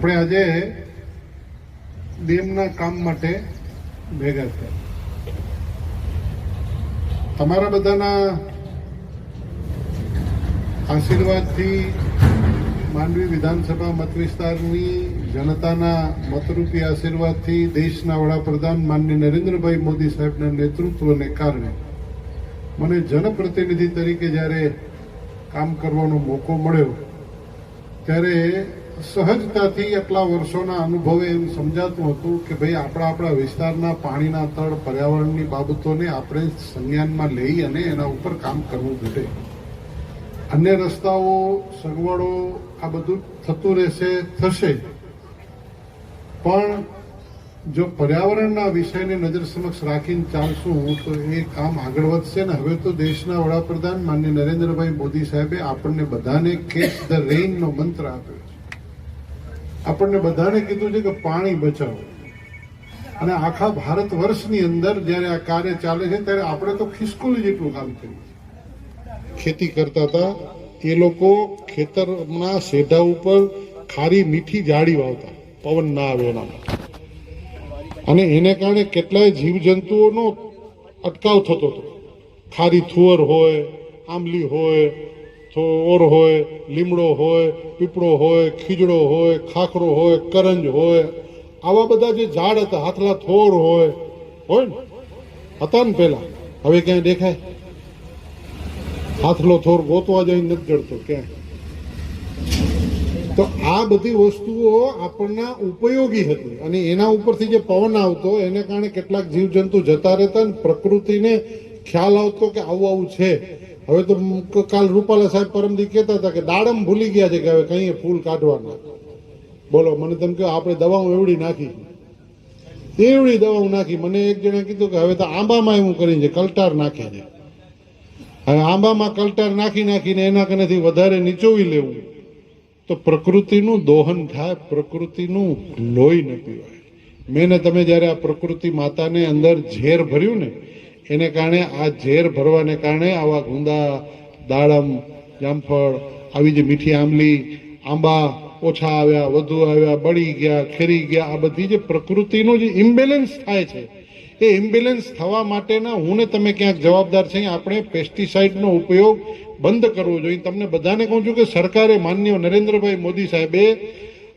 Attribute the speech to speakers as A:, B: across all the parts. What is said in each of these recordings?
A: આપણે આજે ડેમના કામ માટે ભેગા થયા. તમારા બધાના આશીર્વાદથી માંડવી વિધાનસભા મત વિસ્તારની જનતાના મતરૂપી આશીર્વાદથી દેશના વડાપ્રધાન માનની નરેન્દ્રભાઈ મોદી સાહેબના નેતૃત્વને કારણે મને જનપ્રતિનિધિ તરીકે જ્યારે કામ કરવાનો મોકો મળ્યો, ત્યારે સહજતાથી એટલા વર્ષોના અનુભવે એમ સમજાતું હતું કે ભાઈ આપણા આપણા વિસ્તારના પાણીના તળ, પર્યાવરણની બાબતોને આપણે સંજ્ઞાનમાં લઈ અને એના ઉપર કામ કરવું જોઈએ અન્ય રસ્તાઓ, સગવડો, આ બધું થતું રહેશે, થશે. પણ જો પર્યાવરણના વિષયને નજર સમક્ષ રાખીને ચાલશું, તો એ કામ આગળ વધશે ને હવે તો દેશના વડાપ્રધાન માન્ય નરેન્દ્રભાઈ મોદી સાહેબે આપણને બધાને કેચ ધ રેઇનનો મંત્ર આપ્યો આપણને બધાને કીધું છે કે પાણી બચાવો. અને આખા ભારત વર્ષની અંદર જ્યારે આ કાર્ય ચાલે છે, ત્યારે આપણે તો ખિસકોલી જેટલું કામ કર્યું ખેતી કરતા હતા, એ લોકો ખેતરના શેઢા ઉપર ખારી મીઠી જાળી વાવતા. પવન ના આવે એનામાં અને એને કારણે કેટલાય જીવજંતુઓનો અટકાવ થતો હતો. ખારી થુવર હોય, આંબલી હોય થોર હોય, લીમડો હોય, પીપળો હોય, ખીજડો હોય, ખાખરો હોય, કરંજ હોય, આવા બધા જે ઝાડ હતા, હાથલા થોર હોય હોય ને? હતા ને પેલા? હવે ક્યાંય દેખાય? હાથલો થોર ગોતવા જઈને નથી જડતો, ક્યાંય? તો આ બધી વસ્તુઓ આપણને ઉપયોગી હતી અને એના ઉપરથી જે પવન આવતો, એને કારણે કેટલાક જીવજંતુ જતા રહેતા ને પ્રકૃતિને ખ્યાલ આવતો કે આવું આવું છે. હવે તો કાલ રૂપાલા સાહેબ પરમદી કહેતા હતા કે દાડમ ભૂલી ગયા છે કે હવે કઈ ફૂલ કાઢવાના. બોલો, મને તમે કહો, આપણે દવાઓ એવડી નાખી. એવડી દવાઓ નાખી. મને એક જણે કીધું કે હવે તો આંબામાં એવું કરીને છે કલટાર નાખે છે. હવે આંબામાં કલટાર નાખી નાખીને એના કનેથી વધારે નીચોવી લેવું. તો પ્રકૃતિનું દોહન થાય, પ્રકૃતિનું લોહી ન પીવાય. મેં ને તમે જ્યારે આ પ્રકૃતિ માતાને અંદર ઝેર ભર્યું ને એને કારણે આ ઝેર ભરવાને કારણે આવા ગુંદા, દાડમ, જામફળ, આવી જે મીઠી આંબલી, આંબા ઓછા આવ્યા, વધુ આવ્યા, બળી ગયા, ખેરી ગયા, આ બધી જે પ્રકૃતિનું જે ઇમ્બેલેન્સ થાય છે, એ ઇમ્બેલેન્સ થવા માટેના હું ને તમે ક્યાંક જવાબદાર છે આપણે પેસ્ટિસાઇડનો ઉપયોગ બંધ કરવો જોઈએ. તમને બધાને કહું છું કે સરકારે માન્ય નરેન્દ્રભાઈ મોદી સાહેબે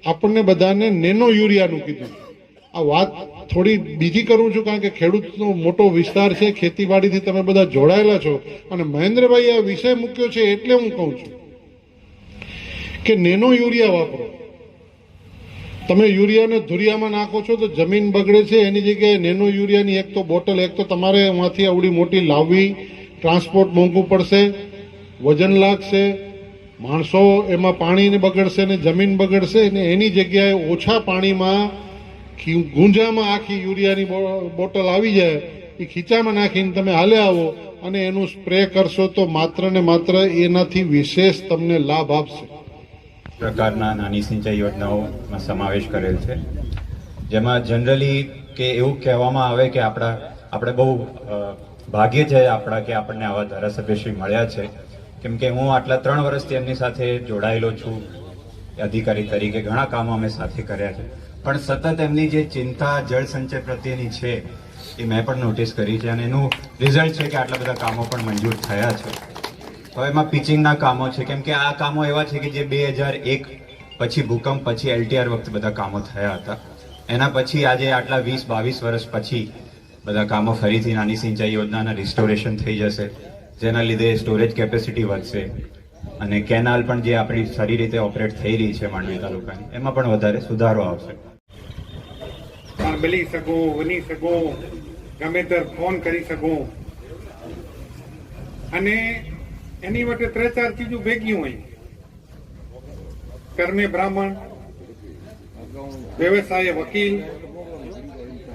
A: આપણને બધાને નેનો યુરિયાનું કીધું. આ વાત થોડી બીજી કરું છું, કારણ કે ખેડૂતનો મોટો વિસ્તાર છે, ખેતીવાડીથી તમે બધા જોડાયેલા છો. અને મહેન્દ્રભાઈ આ વિષય મૂક્યો છે એટલે હું કહું છું કે નેનો યુરિયા વાપરો. તમે યુરિયાને ધુરિયામાં નાખો છો તો જમીન બગડે છે, એની જગ્યાએ નેનો યુરિયાની એક તો બોટલ, એક તો તમારે એમાંથી આવડી મોટી લાવવી, ટ્રાન્સપોર્ટ મોંઘું પડશે, વજન લાગશે, માણસો એમાં પાણીને બગડશે ને જમીન બગડશે ને એની જગ્યાએ ઓછા પાણીમાં ગુંજામાં આખી યુરિયાની બોટલ આવી જાય, એ ખીચામાં નાખીને તમે હાલે આવો અને એનું સ્પ્રે કરશો તો માત્ર ને માત્ર એનાથી વિશેષ તમને લાભ આપશે.
B: પ્રકારના નાની સિંચાઈ યોજનાઓમાં સમાવેશ કરેલ છે. જેમાં જનરલી કે એવું કહેવામાં આવે કે આપણા આપણે બહુ ભાગ્ય છે આપણા કે આપણને આવા ધારાસભ્યશ્રી મળ્યા છે. કેમ કે હું આટલા ત્રણ વર્ષથી એમની સાથે જોડાયેલો છું. અધિકારી તરીકે ઘણા કામો અમે સાથે કર્યા છે. પણ સતત એમની જે ચિંતા, જળ સંચય પ્રત્યેની છે, એ મેં પણ નોટિસ કરી છે અને એનું રિઝલ્ટ છે કે આટલા બધા કામો પણ મંજૂર થયા છે. હવે એમાં પિચિંગના કામો છે, કેમ કે આ કામો એવા છે કે જે બે હજાર એક પછી ભૂકંપ, પછી એલટીઆર વખતે બધા કામો થયા હતા. એના પછી આજે આટલા વીસ, બાવીસ વર્ષ પછી બધા કામો ફરીથી નાની સિંચાઈ યોજનાના રિસ્ટોરેશન થઈ જશે, જેના લીધે સ્ટોરેજ કેપેસિટી વધશે અને કેનાલ પણ જે આપણી સારી રીતે ઓપરેટ થઈ રહી છે માંડવી તાલુકાની, એમાં પણ વધારે સુધારો આવશે.
C: પણ મળી શકો બની શકો, ગમે ત્યારે ફોન કરી શકો. અને એની માટે ત્રણ ચાર ચીજો ભેગી હોય. કર્મે બ્રાહ્મણ, વ્યવસાય વકીલ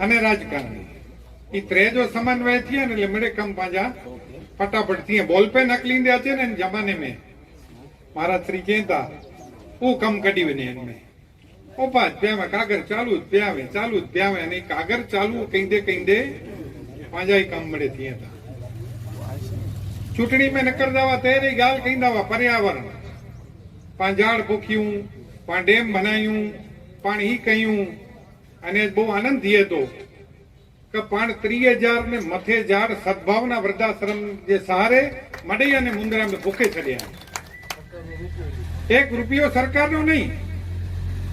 C: અને રાજકારણી. એ ત્રેજો સમન્વય થયા ને એટલે મળે કમ પાજા ફટાફટ થયા બોલપેન અકલી દે છે ને જમાને મેં. મહારાજ શ્રી કહેતા હું કમ કઢી બને એમને ઓપા પ્યાવે કાગર ચાલુ જ પ્યાવે ચાલુ જ પ્યાવે અને કાગર ચાલુ કઈંદે કઈંદે પાંજાઈ કામ મળે ત્યાં ચૂંટણી મેં નકર દાવા તેરી ગાલ કઈંદાવા પર્યાવરણ. પાંજાળ ભૂખ્યું પા ડેમ બનાયું પણ ઈ કહ્યું, અને બહુ આનંદ થયે તો, કે પણ ત્રીસ હજાર ને મથે ઝાડ સદભાવના વૃદ્ધાશ્રમ જે સહારે મડઈ અને મુંદ્રા ભૂખે ચડ્યા. એક રૂપિયો સરકારનો નહીં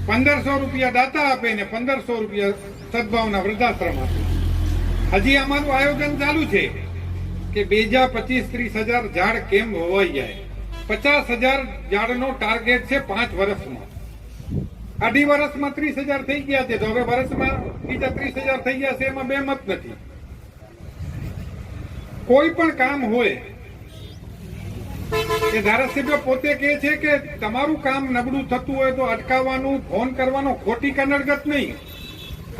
C: પંદરસો રૂપિયા દાતા આપે ને પંદરસો રૂપિયા સદભાવના વૃદ્ધાશ્રમ આપે. હજી અમારું આયોજન ચાલુ છે કે બે હજાર પચીસ ત્રીસ હજાર ઝાડ કેમ હોવાઈ જાય. પચાસ હજાર ઝાડનો ટાર્ગેટ છે પાંચ વર્ષમાં. અઢી વર્ષમાં ત્રીસ હજાર થઈ ગયા છે તો હવે વર્ષમાં બીજા ત્રીસ હજાર થઈ ગયા છે એમાં બે મત નથી. કોઈ પણ કામ હોય એ ધારાસભ્ય પોતે કહે છે કે તમારું કામ નબળું થતું હોય તો અટકાવવાનું, ફોન કરવાનો ખોટી કનડગત નહીં.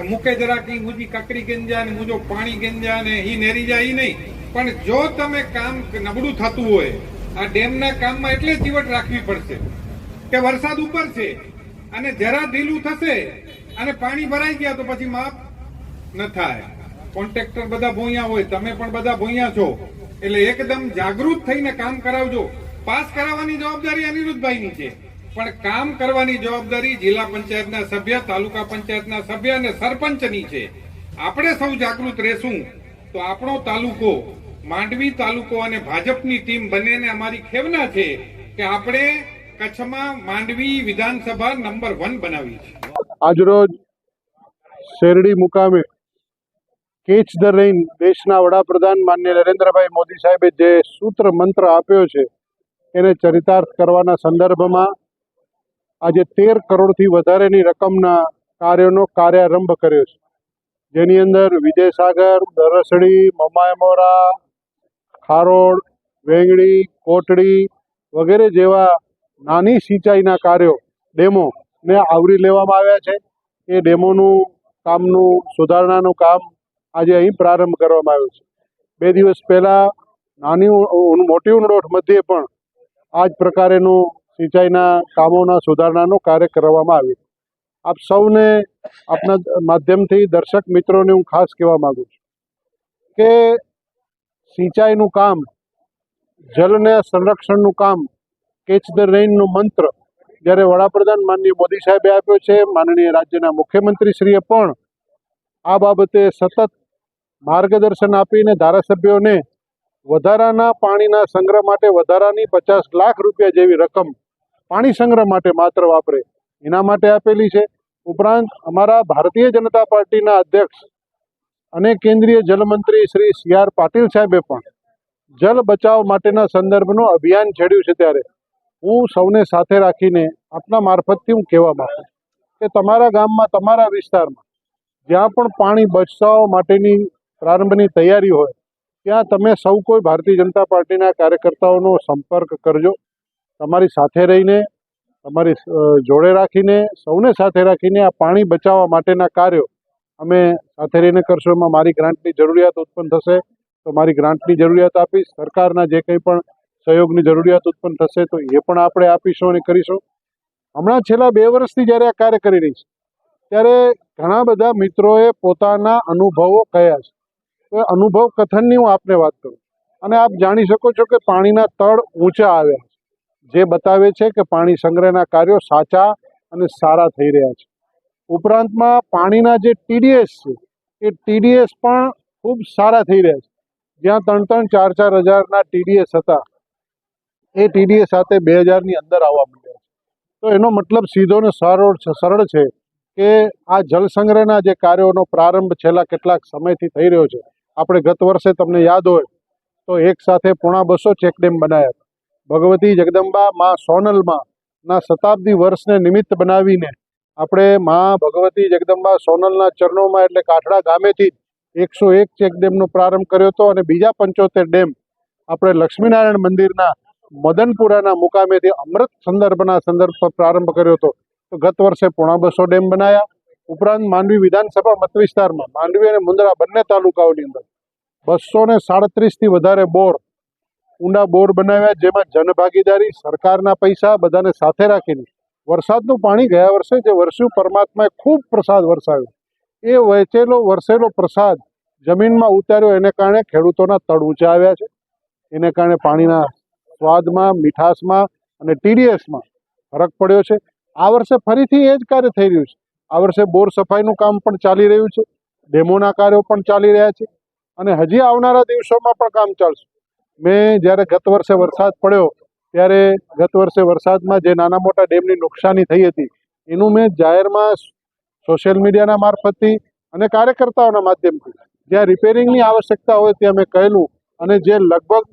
C: મૂકે જરાક ઈ મુજી કકરી ગંજા ને મુજો પાણી ગંજા ને ઈ નેરી જાય નહીં. પણ જો તમે કામ નબળું થતું હોય, આ ડેમના કામમાં એટલે ચીવટ રાખવી પડશે કે વરસાદ ઉપર છે અને જરા ઢીલું થશે અને પાણી ભરાઈ ગયા તો પછી માફ ન થાય. કોન્ટ્રાક્ટર બધા ભોંયા હોય, તમે પણ બધા ભોંયા છો. એટલે એકદમ જાગૃત થઈને કામ કરાવજો. પાસ કરાવવાની જવાબદારી અનિરુદ્ધભાઈની છે. પણ કામ કરવાની જવાબદારી જિલ્લા પંચાયતના સભ્ય, તાલુકા પંચાયતના સભ્ય અને સરપંચની છે. આપણે સૌ જાગૃત રહેશું. તો આપણો તાલુકો, માંડવી તાલુકો અને ભાજપની ટીમ બંનેને અમારી ખેવના છે કે આપણે કચ્છમાં માંડવી વિધાનસભા નંબર વન બનાવી છે.
A: આજરોજ શેરડી મુકામે કેચ ધ રેઇન દેશના વડાપ્રધાન માન્ય નરેન્દ્રભાઈ મોદી સાહેબે જે સૂત્ર મંત્ર આપ્યો છે, એને ચરિતાર્થ કરવાના સંદર્ભમાં આજે તેર કરોડથી વધારેની રકમના કાર્યોનો કાર્યારંભ કર્યો છે. જેની અંદર વિજયસાગર દરસડી મમાયમોરા ખારોડ વેંગડી કોટડી વગેરે જેવા નાની સિંચાઈના કાર્યો, ડેમો ને આવરી લેવામાં આવ્યા છે. એ ડેમોનું કામનું સુધારણાનું કામ આજે અહીં પ્રારંભ કરવામાં આવ્યો છે. બે દિવસ પહેલાં નાની મોટી ઉંડોઠ મધ્યે પણ આ જ પ્રકારેનું સિંચાઈના કામોના સુધારણાનું કાર્ય કરવામાં આવ્યું. આપ સૌને આપના માધ્યમથી દર્શક મિત્રોને હું ખાસ કહેવા માગું છું કે સિંચાઈનું કામ જલને સંરક્ષણનું કામ કેચ ધ રેઇનનું મંત્ર જ્યારે વડાપ્રધાન માનનીય મોદી સાહેબે આપ્યો છે, માનનીય રાજ્યના મુખ્યમંત્રીશ્રીએ પણ આ બાબતે સતત માર્ગદર્શન આપીને ધારાસભ્યોને વધારાના પાણીના સંગ્રહ માટે વધારાની પચાસ લાખ રૂપિયા જેવી રકમ પાણી સંગ્રહ માટે માત્ર વાપરે. એના માટે આપેલી છે. ઉપરાંત અમારા ભારતીય જનતા પાર્ટીના અધ્યક્ષ અને કેન્દ્રીય જલમંત્રી શ્રી સી આર પાટીલ સાહેબે પણ જલ બચાવ માટેના સંદર્ભનું અભિયાન છેડ્યું છે ત્યારે. હું સૌને સાથે રાખીને આપના મારફતથી હું કહેવા માંગુ કે તમારા ગામમાં, તમારા વિસ્તારમાં જ્યાં પણ પાણી બચાવ માટેની પ્રારંભની તૈયારી હોય, ત્યાં તમે સૌ કોઈ ભારતીય જનતા પાર્ટીના કાર્યકર્તાઓનો સંપર્ક કરજો. તમારી સાથે રહીને, તમારી જોડે રાખીને, સૌને સાથે રાખીને આ પાણી બચાવવા માટેના કાર્યો અમે સાથે રહીને કરશું. એમાં મારી ગ્રાન્ટની જરૂરિયાત ઉત્પન્ન થશે, તો મારી ગ્રાન્ટની જરૂરિયાત આપીશ સરકારના જે કંઈ પણ સહયોગની જરૂરિયાત ઉત્પન્ન થશે, તો એ પણ આપણે આપીશું અને કરીશું. હમણાં છેલ્લા બે વર્ષથી જ્યારે આ કાર્ય કરી રહી છે, ત્યારે ઘણા બધા મિત્રોએ પોતાના અનુભવો કહ્યા છે. અનુભવ કથનની હું આપને વાત કરું. અને આપ જાણી શકો છો કે પાણીના તળ ઊંચા આવ્યા છે. જે બતાવે છે કે પાણી સંગ્રહના કાર્યો સાચા અને સારા થઈ રહ્યા છે. ઉપરાંતમાં પાણીના જે ટીડીએસ છે, એ ટીડીએસ પણ ખૂબ સારા થઈ રહ્યા છે. જ્યાં ત્રણ ત્રણ ચાર ચાર હજારના ટીડીએસ હતા, એ ટીડીએસ સાથે બે હજારની અંદર આવવા માંડ્યા છે. તો એનો મતલબ સીધો ને સરળ સરળ છે કે આ જળ સંગ્રહના જે કાર્યોનો પ્રારંભ છેલ્લા કેટલાક સમયથી થઈ રહ્યો છે. આપણે ગત વર્ષે તમને યાદ હોય, તો એક સાથે પોણા બસો ચેકડેમ બનાવ્યા ભગવતી જગદંબા માં સોનલમાં ના શતાબ્દી વર્ષને નિમિત્ત બનાવીને આપણે માં ભગવતી જગદંબા સોનલના ચરણોમાં એટલે કાઠડા ગામેથી એકસો એક ચેકડેમનો પ્રારંભ કર્યો હતો અને બીજા પંચોતેર ડેમ આપણે લક્ષ્મીનારાયણ મંદિરના મદનપુરાના મુકામેથી અમૃત સંદર્ભના સંદર્ભ પર પ્રારંભ કર્યો હતો. તો ગત વર્ષે પોણા બસો ડેમ બનાવ્યા ઉપરાંત માંડવી વિધાનસભા મત વિસ્તારમાં માંડવી અને મુંદ્રા બંને તાલુકાઓની અંદર બસો ને સાડત્રીસથી વધારે બોર ઊંડા બોર બનાવ્યા, જેમાં જનભાગીદારી, સરકારના પૈસા બધાને સાથે રાખીને. વરસાદનું પાણી ગયા વર્ષે જે વરસ્યું પરમાત્માએ ખૂબ પ્રસાદ વરસાવ્યો. એ વહેંચેલો, વરસેલો પ્રસાદ જમીનમાં ઉતાર્યો, એને કારણે ખેડૂતોના તળ ઊંચા આવ્યા છે. એને કારણે પાણીના સ્વાદમાં, મીઠાશમાં અને ટીડીએસમાં ફરક પડ્યો છે. આ વર્ષે ફરીથી એ જ કાર્ય થઈ રહ્યું છે. આ વર્ષે બોર સફાઈનું કામ પણ ચાલી રહ્યું છે. ડેમોના કાર્યો પણ ચાલી રહ્યા છે. અને હજી આવનારા દિવસોમાં પણ કામ ચાલશે. મેં જ્યારે ગત વર્ષે વરસાદ પડ્યો, ત્યારે ગત વર્ષે વરસાદમાં જે નાના મોટા ડેમની નુકસાની થઈ હતી, એનું મેં જાહેરમાં સોશિયલ મીડિયાના મારફતથી અને કાર્યકર્તાઓના માધ્યમથી, જ્યાં રિપેરિંગની આવશ્યકતા હોય ત્યાં મેં કહેલું. અને જે લગભગ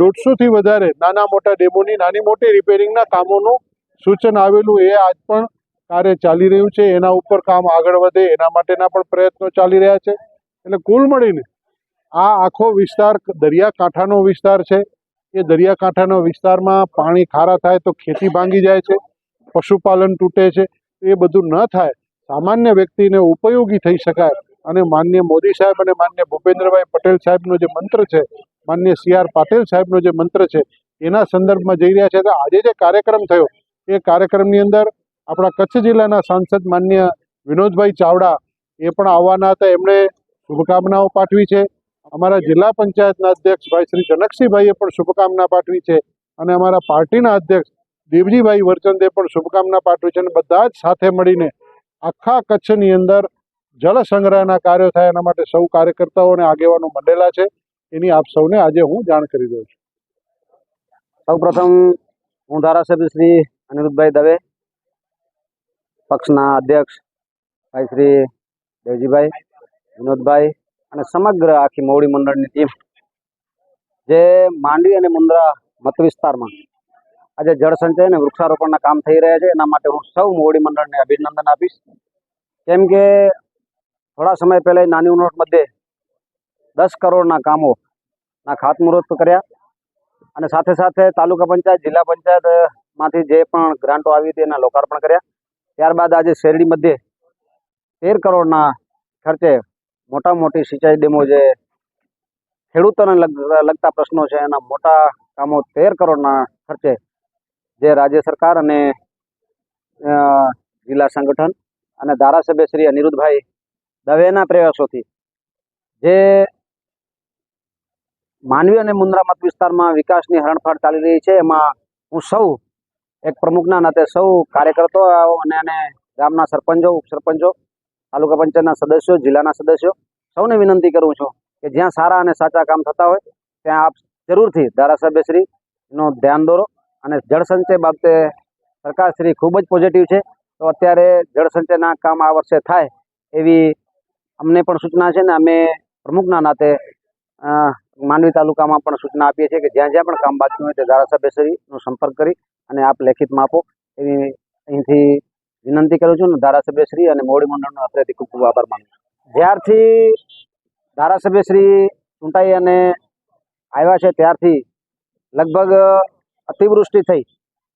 A: દોઢસોથી વધારે નાના મોટા ડેમોની નાની મોટી રિપેરિંગના કામોનું સૂચન આવેલું એ આજ પણ કાર્ય ચાલી રહ્યું છે, એના ઉપર કામ આગળ વધે, એના માટેના પણ પ્રયત્નો ચાલી રહ્યા છે. એટલે કુલ મળીને આ આખો વિસ્તાર દરિયાકાંઠાનો વિસ્તાર છે. એ દરિયાકાંઠાનો વિસ્તારમાં પાણી ખારા થાય તો ખેતી ભાંગી જાય છે, પશુપાલન તૂટે છે. એ બધું ન થાય, સામાન્ય વ્યક્તિને ઉપયોગી થઈ શકાય. અને માન્ય મોદી સાહેબ અને માન્ય ભૂપેન્દ્રભાઈ પટેલ સાહેબનો જે મંત્ર છે, માન્ય સી આર પાટીલ સાહેબનો જે મંત્ર છે, એના સંદર્ભમાં જઈ રહ્યા છે. તો આજે જે કાર્યક્રમ થયો, એ કાર્યક્રમની અંદર આપણા કચ્છ જિલ્લાના સાંસદ માન્ય વિનોદભાઈ ચાવડા એ પણ આવવાના હતા. એમણે શુભકામનાઓ પાઠવી છે. અમારા જિલ્લા પંચાયતના અધ્યક્ષ ભાઈ શ્રી જનકસિંહભાઈએ પણ શુભકામના પાઠવી છે અને અમારા પાર્ટીના અધ્યક્ષ દેવજીભાઈ વરચંદે પણ શુભકામના પાઠવી છે અને બધા જ સાથે મળીને આખા કચ્છની અંદર જળ સંગ્રહના કાર્યો થાય એના માટે સૌ કાર્યકર્તાઓ અને આગેવાનો મંડેલા છે. એની આપ સૌને આજે હું જાણ કરી દઉં છું.
D: સૌપ્રથમ હું ધારાસભ્ય શ્રી અનિરુદ્ધભાઈ દવે પક્ષના અધ્યક્ષ ભાઈ શ્રી દેવજીભાઈ, વિનોદભાઈ અને સમગ્ર આખી મોવડી મંડળની ટીમ જે માંડવી અને મુન્દ્રા મત વિસ્તારમાં આજે જળ અને વૃક્ષારોપણના કામ થઈ રહ્યા છે. એના માટે હું સૌ મોવડી મંડળને અભિનંદન આપીશ. કેમ કે થોડા સમય પહેલાં નાની ઉનોટ મધ્યે દસ કરોડના કામોના ખાતમુહૂર્ત કર્યા અને સાથે સાથે તાલુકા પંચાયત, જિલ્લા પંચાયતમાંથી જે પણ ગ્રાન્ટો આવી હતી એના લોકાર્પણ કર્યા. ત્યારબાદ આજે શેરડી મધ્યે તેર કરોડના ખર્ચે મોટા મોટી સિંચાઈ ડેમો જે ખેડૂતોને લગ- લગતા પ્રશ્નો છે, એના મોટા કામો તેર કરોડના ખર્ચે જે રાજ્ય સરકાર અને જિલ્લા સંગઠન અને ધારાસભ્ય શ્રી અનિરુદ્ધભાઈ દવેના પ્રયાસોથી જે માનવી અને મુન્દ્રા મત વિસ્તારમાં વિકાસની હરણફાળ ચાલી રહી છે, એમાં હું સૌ એક પ્રમુખના નાતે સૌ કાર્યકર્તો અને અને ગામના સરપંચો, ઉપસરપંચો, તાલુકા પંચાયતના સદસ્યો, જિલ્લાના સદસ્યો સૌને વિનંતી કરું છું કે જ્યાં સારા અને સાચા કામ થતા હોય ત્યાં આપ જરૂરથી ધારાસભ્યશ્રીનો ધ્યાન દોરો અને જળસંચય બાબતે સરકારશ્રી ખૂબ જ પોઝિટિવ છે. તો અત્યારે જળસંચયના કામ આ વર્ષે થાય એવી અમને પણ સૂચના છે ને અમે પ્રમુખના નાતે માંડવી તાલુકામાં પણ સૂચના આપીએ છીએ કે જ્યાં જ્યાં પણ કામ બાકી હોય તે ધારાસભ્યશ્રીનો સંપર્ક કરી અને આપ લેખિતમાં આપો. એવી અહીંથી વિનંતી કરું છું અને ધારાસભ્યશ્રી અને મોવડી મંડળનો અત્યારથી ખૂબ ખૂબ આભાર માનું છું. જ્યારથી ધારાસભ્યશ્રી ચૂંટાઈ અને આવ્યા છે ત્યારથી લગભગ અતિવૃષ્ટિ થઈ.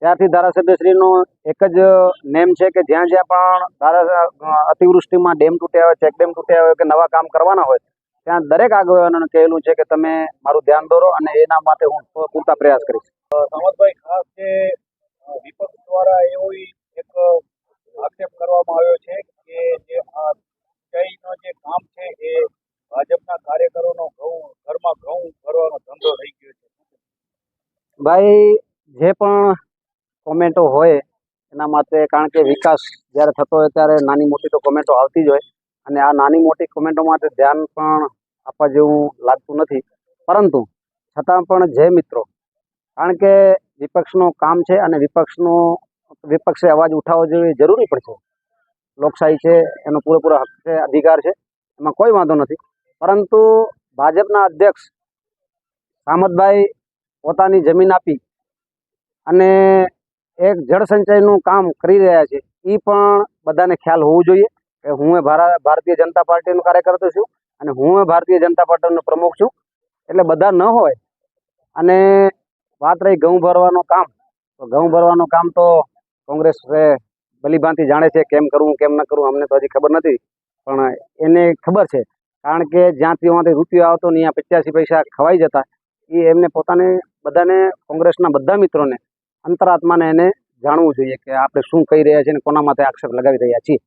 D: ત્યારથી ધારાસભ્યશ્રીનો એક જ નેમ છે કે જ્યાં જ્યાં પણ ધારા અતિવૃષ્ટિમાં ડેમ તૂટ્યા હોય ચેક ડેમ તૂટ્યા હોય કે નવા કામ કરવાના હોય ત્યાં દરેક આગેવાનોને કહેલું છે કે તમે મારું ધ્યાન દોરો અને એના માટે હું પૂરતા પ્રયાસ કરીશ.
E: સામતભાઈ ખાસ અ, વિપક્ષ દ્વારા એવો એક આક્ષેપ કરવામાં આવ્યો છે કે જે આ જે કામ છે એ ભાજપના કાર્યકરોનો ઘઉં, ઘરમાં ઘઉં ભરવાનો ધંધો થઈ ગયો છે.
D: ભાઈ, જે પણ કોમેન્ટો હોય એના માટે કારણ કે વિકાસ જ્યારે થતો હોય ત્યારે નાની મોટી તો કોમેન્ટો આવતી જ હોય અને આ નાની મોટી કોમેન્ટો માટે ધ્યાન પણ આપવા જેવું લાગતું નથી. પરંતુ છતાં પણ જે મિત્રો, કારણ કે વિપક્ષનું કામ છે અને વિપક્ષનો, વિપક્ષે અવાજ ઉઠાવવો જોઈએ, જરૂરી પણ છે. લોકશાહી છે, એનો પૂરેપૂરો હક છે, અધિકાર છે, એમાં કોઈ વાંધો નથી. પરંતુ ભાજપના અધ્યક્ષ સામતભાઈ પોતાની જમીન આપી અને એક જળસંચયનું કામ કરી રહ્યા છે એ પણ બધાને ખ્યાલ હોવું જોઈએ કે હું એ ભારા ભારતીય જનતા પાર્ટીનો કાર્યકર્તો છું અને હું એ ભારતીય જનતા પાર્ટીનો પ્રમુખ છું. એટલે બધા ન હોય અને વાત રહી ઘઉં ભરવાનું કામ. તો ઘઉં ભરવાનું કામ તો કોંગ્રેસ ભલીભાંતિ જાણે છે કેમ કરવું, કેમ ન કરવું, અમને તો હજી ખબર નથી. પણ એને ખબર છે. કારણ કે જ્યાંથી ત્યાંથી રૂપિયો આવતો ને અહીંયા પચાસી પૈસા ખવાઈ જતા. એ એમને પોતાને બધાને, કોંગ્રેસના બધા મિત્રોને, અંતરાત્માને એને જાણવું જોઈએ કે આપણે શું કહી રહ્યા છીએ અને કોના માટે આક્ષેપ લગાવી રહ્યા છીએ.